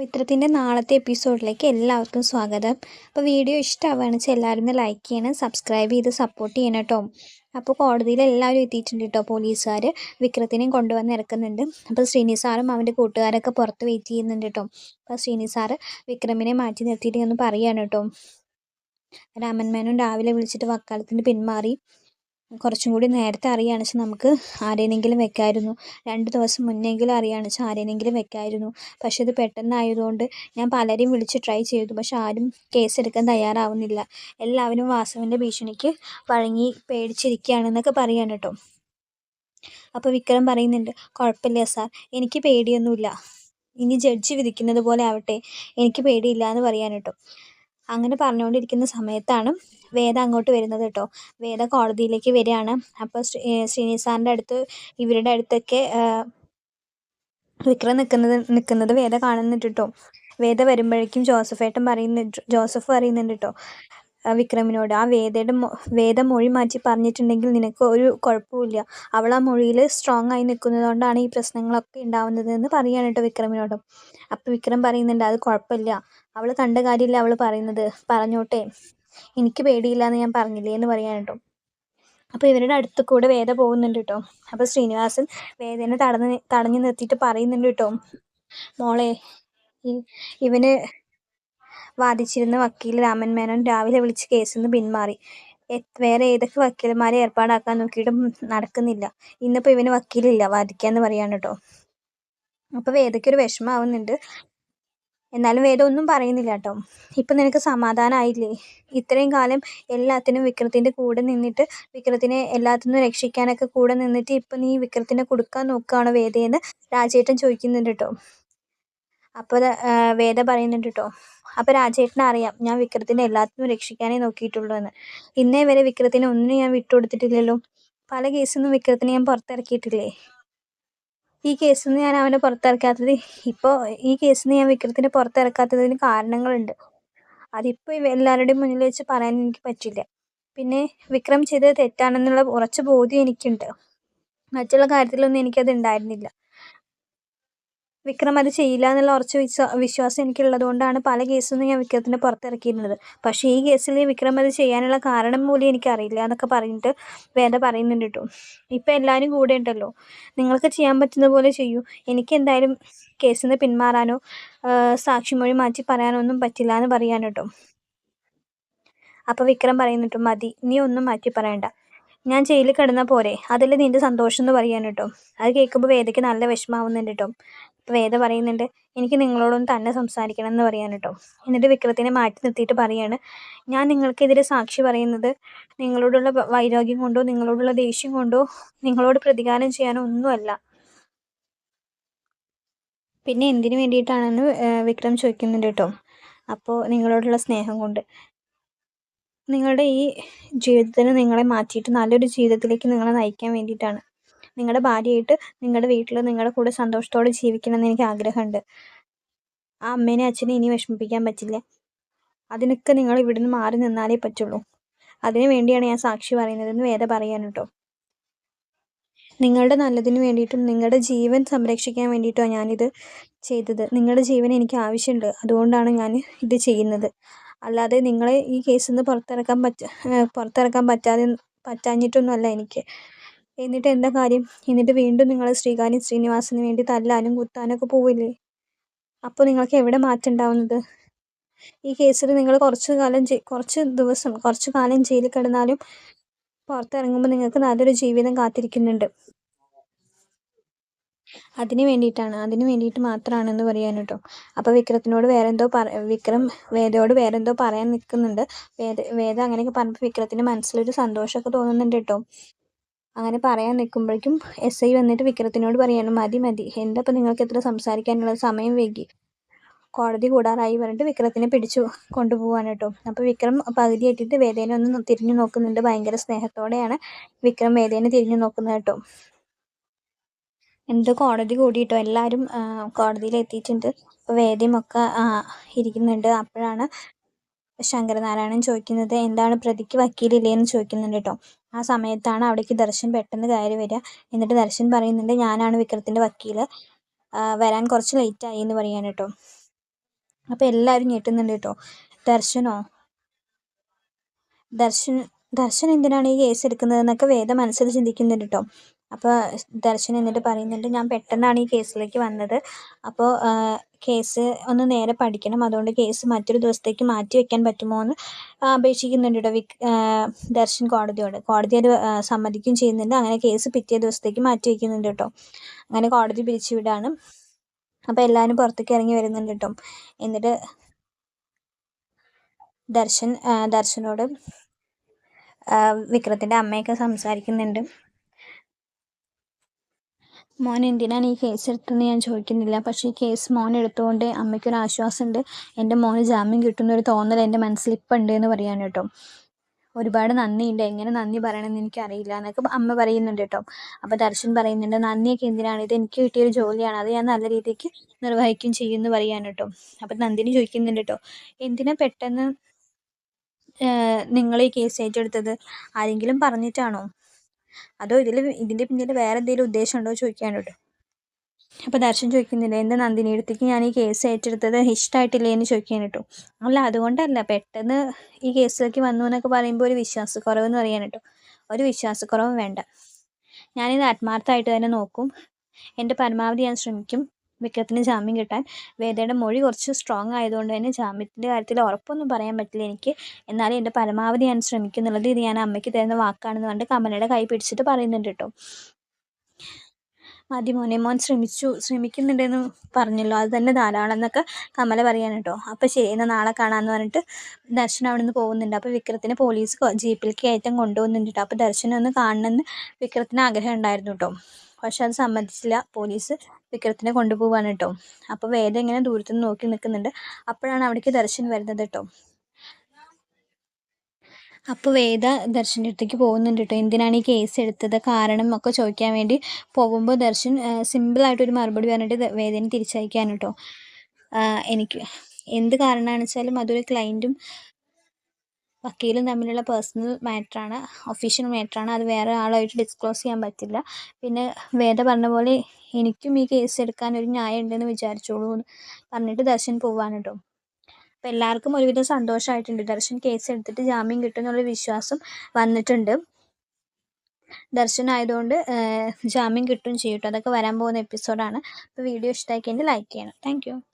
പവിത്രത്തിന്റെ നാളത്തെ എപ്പിസോഡിലേക്ക് എല്ലാവർക്കും സ്വാഗതം. അപ്പോൾ വീഡിയോ ഇഷ്ടമാവുകയാണെന്ന് എല്ലാവരും ലൈക്ക് ചെയ്യണം സബ്സ്ക്രൈബ് ചെയ്ത് സപ്പോർട്ട് ചെയ്യണം കേട്ടോ. അപ്പോൾ കോടതിയിൽ എല്ലാവരും എത്തിയിട്ടുണ്ട് കേട്ടോ പോലീസുകാർ. വിക്രത്തിനെയും കൊണ്ടുവന്ന് ഇറക്കുന്നുണ്ട്. അപ്പോൾ ശ്രീനിസാറും അവന്റെ കൂട്ടുകാരൊക്കെ പുറത്ത് വെയിറ്റ് ചെയ്യുന്നുണ്ട് കേട്ടോ. അപ്പോൾ ശ്രീനി സാറ് വിക്രമിനെ മാറ്റി നിർത്തിയിട്ട് ഒന്ന് പറയുകയാണ് കേട്ടോ. രാമൻ രാവിലെ വിളിച്ചിട്ട് വക്കാലത്തിന് പിന്മാറി. കുറച്ചും കൂടി നേരത്തെ അറിയുകയാണെന്ന് വെച്ചാൽ നമുക്ക് ആരേനെങ്കിലും വെക്കായിരുന്നു. രണ്ട് ദിവസം മുന്നെങ്കിലും അറിയുകയാണെന്ന് വെച്ചാൽ ആരേനെങ്കിലും വെക്കായിരുന്നു. പക്ഷേ ഇത് പെട്ടെന്നായതുകൊണ്ട് ഞാൻ പലരെയും വിളിച്ച് ട്രൈ ചെയ്തു. പക്ഷെ ആരും കേസ് എടുക്കാൻ തയ്യാറാവുന്നില്ല. എല്ലാവരും വാസവിന്റെ ഭീഷണിക്ക് വഴങ്ങി പേടിച്ചിരിക്കുകയാണെന്നൊക്കെ പറയുകയാണ് കേട്ടോ. അപ്പോൾ വിക്രം പറയുന്നുണ്ട് കുഴപ്പമില്ല സാർ എനിക്ക് പേടിയൊന്നുമില്ല. ഇനി ജഡ്ജി വിധിക്കുന്നത് പോലെ ആവട്ടെ. എനിക്ക് പേടിയില്ല എന്ന് പറയാൻ കേട്ടോ. അങ്ങനെ പറഞ്ഞുകൊണ്ടിരിക്കുന്ന സമയത്താണ് വേദ അങ്ങോട്ട് വരുന്നത് കേട്ടോ. വേദ കോടതിയിലേക്ക് വരികയാണ്. അപ്പോൾ ശ്രീ സാറിന്റെ അടുത്ത് ഇവരുടെ അടുത്തൊക്കെ വിക്രം നിൽക്കുന്നത് നിൽക്കുന്നത് വേദ കാണുന്നുണ്ട് കേട്ടോ. വേദ വരുമ്പോഴേക്കും ജോസഫേട്ടൻ പറയുന്നുണ്ട് ജോസഫ് പറയുന്നുണ്ട് കേട്ടോ. വിക്രമിനോട്. ആ വേദയുടെ വേദം മൊഴി മാറ്റി പറഞ്ഞിട്ടുണ്ടെങ്കിൽ നിനക്ക് ഒരു കുഴപ്പമില്ല അവൾ ആ മൊഴിയിൽ സ്ട്രോങ് ആയി നിൽക്കുന്നത് കൊണ്ടാണ് ഈ പ്രശ്നങ്ങളൊക്കെ ഉണ്ടാവുന്നത് എന്ന് പറയാണ് കേട്ടോ വിക്രമിനോട്. അപ്പോൾ വിക്രം പറയുന്നുണ്ട് അത് കുഴപ്പമില്ല. അവൾ കണ്ട കാര്യമില്ല അവൾ പറയുന്നത്. പറഞ്ഞോട്ടെ. എനിക്ക് പേടിയില്ല എന്ന് ഞാൻ പറഞ്ഞില്ലേ? എന്ന് പറയാൻ കേട്ടോ. അപ്പോൾ ഇവരുടെ അടുത്ത് കൂടെ വേദ പോകുന്നുണ്ട് കേട്ടോ. അപ്പോൾ ശ്രീനിവാസൻ വേദനെ തടഞ്ഞ് തടഞ്ഞു നിർത്തിയിട്ട് പറയുന്നുണ്ട് കേട്ടോ. മോളെ ഇവന് വാദിച്ചിരുന്ന വക്കീൽ രാമൻ മേനോൻ രാവിലെ വിളിച്ച് കേസിൽ നിന്ന് പിന്മാറി. വേറെ ഏതൊക്കെ വക്കീലന്മാരെ ഏർപ്പാടാക്കാൻ നോക്കിയിട്ടും നടക്കുന്നില്ല. ഇന്നിപ്പോൾ ഇവന് വക്കീലില്ല വാദിക്കാന്ന് പറയാണ് കേട്ടോ അപ്പോൾ വേദയ്ക്കൊരു വിഷമാവുന്നുണ്ട്. എന്നാലും വേദം ഒന്നും പറയുന്നില്ല കേട്ടോ ഇപ്പം നിനക്ക് സമാധാനമായില്ലേ ഇത്രയും കാലം എല്ലാത്തിനും വിക്രത്തിന്റെ കൂടെ നിന്നിട്ട് വിക്രത്തിനെ എല്ലാത്തിനും രക്ഷിക്കാനൊക്കെ കൂടെ നിന്നിട്ട് ഇപ്പം നീ വിക്രത്തിനെ കൊടുക്കാൻ നോക്കുകയാണോ വേദയെന്ന് രാജേട്ടൻ ചോദിക്കുന്നുണ്ട് കേട്ടോ അപ്പോൾ വേദ പറയുന്നുണ്ട് കേട്ടോ അപ്പോൾ രാജേട്ടനെ അറിയാം ഞാൻ വിക്രത്തിനെ എല്ലാത്തിനും രക്ഷിക്കാനേ നോക്കിയിട്ടുള്ളൂ എന്ന്. ഇന്നേ വരെ വിക്രത്തിനെ ഒന്നിനും ഞാൻ വിട്ടുകൊടുത്തിട്ടില്ലല്ലോ. പല കേസിൽ വിക്രത്തിനെ ഞാൻ പുറത്തിറക്കിയിട്ടില്ലേ? ഈ കേസിൽ ഞാൻ അവനെ പുറത്തിറക്കാത്തത് ഇപ്പോൾ ഈ കേസിൽ ഞാൻ വിക്രത്തിനെ പുറത്തിറക്കാത്തതിന് കാരണങ്ങളുണ്ട്. അതിപ്പോൾ എല്ലാവരുടെയും മുന്നിൽ വെച്ച് പറയാൻ എനിക്ക് പറ്റില്ല. പിന്നെ വിക്രം ചെയ്തത് തെറ്റാണെന്നുള്ള ഉറച്ച ബോധ്യം എനിക്കുണ്ട്. മറ്റുള്ള കാര്യത്തിലൊന്നും എനിക്കത് ഉണ്ടായിരുന്നില്ല. വിക്രം അത് ചെയ്യില്ല എന്നുള്ള ഉറച്ച വിശ്വാ വിശ്വാസം എനിക്കുള്ളത് കൊണ്ടാണ് പല കേസിൽ ഞാൻ വിക്രത്തിനെ പുറത്തിറക്കിയിരുന്നത്. പക്ഷേ ഈ കേസിൽ വിക്രം അത് ചെയ്യാനുള്ള കാരണം പോലും എനിക്കറിയില്ല എന്നൊക്കെ പറഞ്ഞിട്ട് വേദ പറയുന്നുണ്ട് കേട്ടോ. ഇപ്പം എല്ലാവരും കൂടെ ഉണ്ടല്ലോ. നിങ്ങൾക്ക് ചെയ്യാൻ പറ്റുന്ന പോലെ ചെയ്യൂ. എനിക്ക് എന്തായാലും കേസിൽ നിന്ന് പിന്മാറാനോ സാക്ഷിമൊഴി മാറ്റി പറയാനോ ഒന്നും പറ്റില്ല എന്ന് പറയാൻ കേട്ടോ. അപ്പോൾ വിക്രം പറയുന്നുണ്ട് മതി. നീ ഒന്നും മാറ്റി പറയണ്ട. ഞാൻ ജയിലിൽ കിടന്ന പോരെ. അതിൽ നിന്റെ സന്തോഷം എന്ന് പറയാൻ കേട്ടോ. അത് കേൾക്കുമ്പോൾ വേദയ്ക്ക് നല്ല വിഷമാവുന്നുണ്ട് കേട്ടോ. വേദ പറയുന്നുണ്ട് എനിക്ക് നിങ്ങളോടൊന്ന് തന്നെ സംസാരിക്കണം എന്ന് പറയാൻ കേട്ടോ. എന്നിട്ട് വിക്രത്തിനെ മാറ്റി നിർത്തിയിട്ട് പറയാണ് ഞാൻ നിങ്ങൾക്കെതിരെ സാക്ഷി പറയുന്നത് നിങ്ങളോടുള്ള വൈരാഗ്യം കൊണ്ടോ നിങ്ങളോടുള്ള ദേഷ്യം കൊണ്ടോ നിങ്ങളോട് പ്രതികാരം ചെയ്യാനോ ഒന്നുമല്ല. പിന്നെ എന്തിനു വേണ്ടിയിട്ടാണെന്ന് വിക്രം ചോദിക്കുന്നുണ്ട് കേട്ടോ. അപ്പോൾ നിങ്ങളോടുള്ള സ്നേഹം കൊണ്ട്. നിങ്ങളുടെ ഈ ജീവിതത്തിന് നിങ്ങളെ മാറ്റിയിട്ട് നല്ലൊരു ജീവിതത്തിലേക്ക് നിങ്ങളെ നയിക്കാൻ വേണ്ടിയിട്ടാണ്. നിങ്ങളുടെ ഭാര്യയായിട്ട് നിങ്ങളുടെ വീട്ടിൽ നിങ്ങളുടെ കൂടെ സന്തോഷത്തോടെ ജീവിക്കണമെന്ന് എനിക്ക് ആഗ്രഹമുണ്ട്. ആ അമ്മേനെ അച്ഛനെ ഇനി വിഷമിപ്പിക്കാൻ പറ്റില്ല. അതിനൊക്കെ നിങ്ങൾ ഇവിടുന്ന് മാറി നിന്നാലേ പറ്റുള്ളൂ. അതിനു വേണ്ടിയാണ് ഞാൻ സാക്ഷി പറയുന്നതെന്ന് വേദ പറയാൻ കേട്ടോ. നിങ്ങളുടെ നല്ലതിന് വേണ്ടിയിട്ടും നിങ്ങളുടെ ജീവൻ സംരക്ഷിക്കാൻ വേണ്ടിയിട്ടോ ഞാനിത് ചെയ്തത്. നിങ്ങളുടെ ജീവൻ എനിക്ക് ആവശ്യമുണ്ട്. അതുകൊണ്ടാണ് ഞാൻ ഇത് ചെയ്യുന്നത്. അല്ലാതെ നിങ്ങളെ ഈ കേസിൽ നിന്ന് പുറത്തിറക്കാൻ പറ്റ പുറത്തിറക്കാൻ പറ്റാതെ പറ്റാഞ്ഞിട്ടൊന്നുമല്ല എനിക്ക്. എന്നിട്ട് എന്താ കാര്യം? എന്നിട്ട് വീണ്ടും നിങ്ങൾ ശ്രീകാര്യം ശ്രീനിവാസന് വേണ്ടി തല്ലാനും കുത്താനൊക്കെ പോവില്ലേ? അപ്പോൾ നിങ്ങൾക്ക് എവിടെ മാറ്റം ഉണ്ടാവുന്നത്? ഈ കേസിൽ നിങ്ങൾ കുറച്ച് കാലം കുറച്ച് ദിവസം കുറച്ച് കാലം ജയിലിൽ കിടന്നാലും പുറത്തിറങ്ങുമ്പോൾ നിങ്ങൾക്ക് നല്ലൊരു ജീവിതം കാത്തിരിക്കുന്നുണ്ട്. അതിന് വേണ്ടിയിട്ടാണ്. അതിന് വേണ്ടിയിട്ട് മാത്രമാണെന്ന് പറയാൻ കേട്ടോ. അപ്പോൾ വിക്രത്തിനോട് വേറെന്തോ പറ വിക്രം വേദയോട് വേറെന്തോ പറയാൻ നിൽക്കുന്നുണ്ട് വേദ വേദ അങ്ങനെയൊക്കെ പറഞ്ഞപ്പോൾ വിക്രത്തിന്റെ മനസ്സിലൊരു സന്തോഷമൊക്കെ തോന്നുന്നുണ്ട് കേട്ടോ. അങ്ങനെ പറയാൻ നിൽക്കുമ്പോഴേക്കും എസ് ഐ വന്നിട്ട് വിക്രത്തിനോട് പറയാണ് മതി മതി. എന്താ ഇപ്പം നിങ്ങൾക്ക് എത്ര സംസാരിക്കാനുള്ള സമയം വൈകി? കോടതി കൂടാറായി പറഞ്ഞിട്ട് വിക്രത്തിനെ പിടിച്ചു കൊണ്ടുപോകാൻ കേട്ടോ. അപ്പോൾ വിക്രം പകുതി എത്തിയിട്ട് വേദേനെ ഒന്ന് തിരിഞ്ഞു നോക്കുന്നുണ്ട്. ഭയങ്കര സ്നേഹത്തോടെയാണ് വിക്രം വേദേനെ തിരിഞ്ഞു നോക്കുന്നത് കേട്ടോ. എന്തോ കോടതി കൂടിയിട്ടോ എല്ലാവരും കോടതിയിൽ എത്തിയിട്ടുണ്ട്. അപ്പോൾ വേദ്യമൊക്കെ ഇരിക്കുന്നുണ്ട്. അപ്പോഴാണ് ശങ്കരനാരായണൻ ചോദിക്കുന്നത് എന്താണ് പ്രതിക്ക് വക്കീലില്ലേ? എന്ന് ചോദിക്കുന്നുണ്ട് കേട്ടോ. ആ സമയത്താണ് അവിടേക്ക് ദർശൻ പെട്ടെന്ന് കയറി വരിക. എന്നിട്ട് ദർശൻ പറയുന്നുണ്ട് ഞാനാണ് വിക്രത്തിന്റെ വക്കീൽ വരാൻ കുറച്ച് ലേറ്റായി എന്ന് പറയാൻ കേട്ടോ. അപ്പോൾ എല്ലാവരും ഞെട്ടുന്നുണ്ട് കേട്ടോ. ദർശനോ? ദർശൻ ദർശൻ എന്തിനാണ് ഈ കേസ് എടുക്കുന്നത് എന്നൊക്കെ വേദ മനസ്സിൽ ചിന്തിക്കുന്നുണ്ട് കേട്ടോ. അപ്പോൾ ദർശൻ എന്നിട്ട് പറയുന്നുണ്ട് ഞാൻ പെട്ടെന്നാണ് ഈ കേസിലേക്ക് വന്നത്. അപ്പോൾ കേസ് ഒന്ന് നേരെ പഠിക്കണം. അതുകൊണ്ട് കേസ് മറ്റൊരു ദിവസത്തേക്ക് മാറ്റി വെക്കാൻ പറ്റുമോ എന്ന് അപേക്ഷിക്കുന്നുണ്ട് കേട്ടോ വിക് ദർശൻ കോടതിയോട്. കോടതി അത് സമ്മതിക്കുകയും ചെയ്യുന്നുണ്ട്. അങ്ങനെ കേസ് പിറ്റേ ദിവസത്തേക്ക് മാറ്റി വയ്ക്കുന്നുണ്ട് കേട്ടോ അങ്ങനെ കോടതി പിരിച്ചുവിടാണ് അപ്പോൾ എല്ലാവരും പുറത്തേക്ക് ഇറങ്ങി വരുന്നുണ്ട് കേട്ടോ എന്നിട്ട് ദർശൻ ദർശനോട് വിക്രത്തിന്റെ അമ്മയൊക്കെ സംസാരിക്കുന്നുണ്ട്. മോൻ എന്തിനാണ് ഈ കേസ് എടുത്തതെന്ന് ഞാൻ ചോദിക്കുന്നില്ല. പക്ഷേ ഈ കേസ് മോൻ എടുത്തുകൊണ്ട് അമ്മയ്ക്കൊരു ആശ്വാസമുണ്ട്. എന്റെ മോന് ജാമ്യം കിട്ടുന്നൊരു തോന്നൽ എന്റെ മനസ്സിൽ ഇപ്പം ഉണ്ട് എന്ന് പറയാണ് കേട്ടോ. ഒരുപാട് നന്ദിയുണ്ട്. എങ്ങനെ നന്ദി പറയണമെന്ന് എനിക്കറിയില്ല എന്നൊക്കെ അമ്മ പറയുന്നുണ്ട് കേട്ടോ. അപ്പോൾ ദർശൻ പറയുന്നുണ്ട് നന്ദിയൊക്കെ എന്തിനാണ്? ഇത് എനിക്ക് കിട്ടിയൊരു ജോലിയാണ്. അത് ഞാൻ നല്ല രീതിക്ക് നിർവഹിക്കുകയും ചെയ്യുമെന്ന് പറയാൻ കേട്ടോ. അപ്പോൾ നന്ദിനി ചോദിക്കുന്നുണ്ട് കേട്ടോ എന്തിനാ പെട്ടെന്ന് നിങ്ങൾ ഈ കേസ് ഏറ്റെടുത്തത്? ആരെങ്കിലും പറഞ്ഞിട്ടാണോ? അതോ ഇതിൽ ഇതിന്റെ പിന്നിൽ വേറെ എന്തെങ്കിലും ഉദ്ദേശം ഉണ്ടോ ചോദിക്കാൻ കേട്ടോ. അപ്പോൾ ദർശൻ ചോദിക്കുന്നില്ല എന്താ നന്ദിനി എടുത്തേക്ക് ഞാൻ ഈ കേസ് ഏറ്റെടുത്തത് ഇഷ്ടമായിട്ടില്ലേ എന്ന് ചോദിക്കാൻ കേട്ടോ. അല്ല അതുകൊണ്ടല്ല പെട്ടെന്ന് ഈ കേസിലേക്ക് വന്നു എന്നൊക്കെ പറയുമ്പോൾ ഒരു വിശ്വാസക്കുറവ് എന്ന് പറയാൻ കേട്ടോ. ഒരു വിശ്വാസക്കുറവും വേണ്ട. ഞാനിത് ആത്മാർത്ഥമായിട്ട് തന്നെ നോക്കും. എന്റെ പരമാവധി ഞാൻ ശ്രമിക്കും. വിക്രത്തിന് ജാമ്യം കിട്ടാൻ വേദയുടെ മൊഴി കുറച്ച് സ്ട്രോങ് ആയതുകൊണ്ട് തന്നെ ജാമ്യത്തിന്റെ കാര്യത്തിൽ ഉറപ്പൊന്നും പറയാൻ പറ്റില്ല എനിക്ക്. എന്നാലും എന്റെ പരമാവധി ഞാൻ ശ്രമിക്കുന്നുള്ളത് ഇത് ഞാൻ അമ്മയ്ക്ക് തരുന്ന വാക്കാണെന്ന് കണ്ട് കമലയുടെ കൈ പിടിച്ചിട്ട് പറയുന്നുണ്ട് കേട്ടോ. മതി മോനെ മോൻ ശ്രമിച്ചു ശ്രമിക്കുന്നുണ്ടെന്ന് പറഞ്ഞല്ലോ. അത് തന്നെ ധാരാളം എന്നൊക്കെ കമല പറയാൻ കേട്ടോ. അപ്പോൾ ശരി എന്നാൽ നാളെ കാണാമെന്ന് പറഞ്ഞിട്ട് ദർശനം അവിടെ നിന്ന് പോകുന്നുണ്ട്. അപ്പോൾ വിക്രത്തിനെ പോലീസ് ജീപ്പിലേക്ക് കയറ്റം കൊണ്ടുപോകുന്നുണ്ട് കേട്ടോ. അപ്പോൾ ദർശനം ഒന്ന് കാണണമെന്ന് വിക്രത്തിന് ആഗ്രഹം ഉണ്ടായിരുന്നു കേട്ടോ. പക്ഷെ അത് സമ്മതിച്ചില്ല. പോലീസ് വിക്രത്തിനെ കൊണ്ടുപോവാണ് കേട്ടോ. അപ്പോൾ വേദ ഇങ്ങനെ ദൂരത്തുനിന്ന് നോക്കി നിൽക്കുന്നുണ്ട്. അപ്പോഴാണ് അവിടേക്ക് ദർശൻ വരുന്നത് കേട്ടോ. അപ്പോൾ വേദ ദർശന്റെ അടുത്തേക്ക് പോകുന്നുണ്ട് കേട്ടോ. എന്തിനാണ് ഈ കേസ് എടുത്തത്? കാരണം ഒക്കെ ചോദിക്കാൻ വേണ്ടി പോകുമ്പോൾ ദർശൻ സിമ്പിളായിട്ടൊരു മറുപടി പറഞ്ഞിട്ട് വേദനെ തിരിച്ചയക്കാൻ കേട്ടോ. എനിക്ക് എന്ത് കാരണമാണെന്ന് വെച്ചാലും അതൊരു ക്ലയന്റും വക്കീലും തമ്മിലുള്ള പേഴ്സണൽ മാറ്ററാണ് ഒഫീഷ്യൽ മാറ്ററാണ് അത് വേറെ ആളായിട്ട് ഡിസ്ക്ലോസ് ചെയ്യാൻ പറ്റില്ല. പിന്നെ വേദ പറഞ്ഞ പോലെ എനിക്കും ഈ കേസ് എടുക്കാൻ ഒരു ന്യായം ഉണ്ടെന്ന് വിചാരിച്ചോളൂ എന്ന് പറഞ്ഞിട്ട് ദർശൻ പോവാണ് കേട്ടോ അപ്പോൾ എല്ലാവർക്കും ഒരുവിധം സന്തോഷമായിട്ടുണ്ട് ദർശൻ കേസ് എടുത്തിട്ട് ജാമ്യം കിട്ടുമെന്നുള്ള വിശ്വാസം വന്നിട്ടുണ്ട്. ദർശൻ ആയതുകൊണ്ട് ജാമ്യം കിട്ടും ചെയ്യും കേട്ടോ അതൊക്കെ വരാൻ പോകുന്ന എപ്പിസോഡാണ് അപ്പോൾ വീഡിയോ ഇഷ്ടമായി കഴിഞ്ഞാൽ ലൈക്ക് ചെയ്യണം. താങ്ക്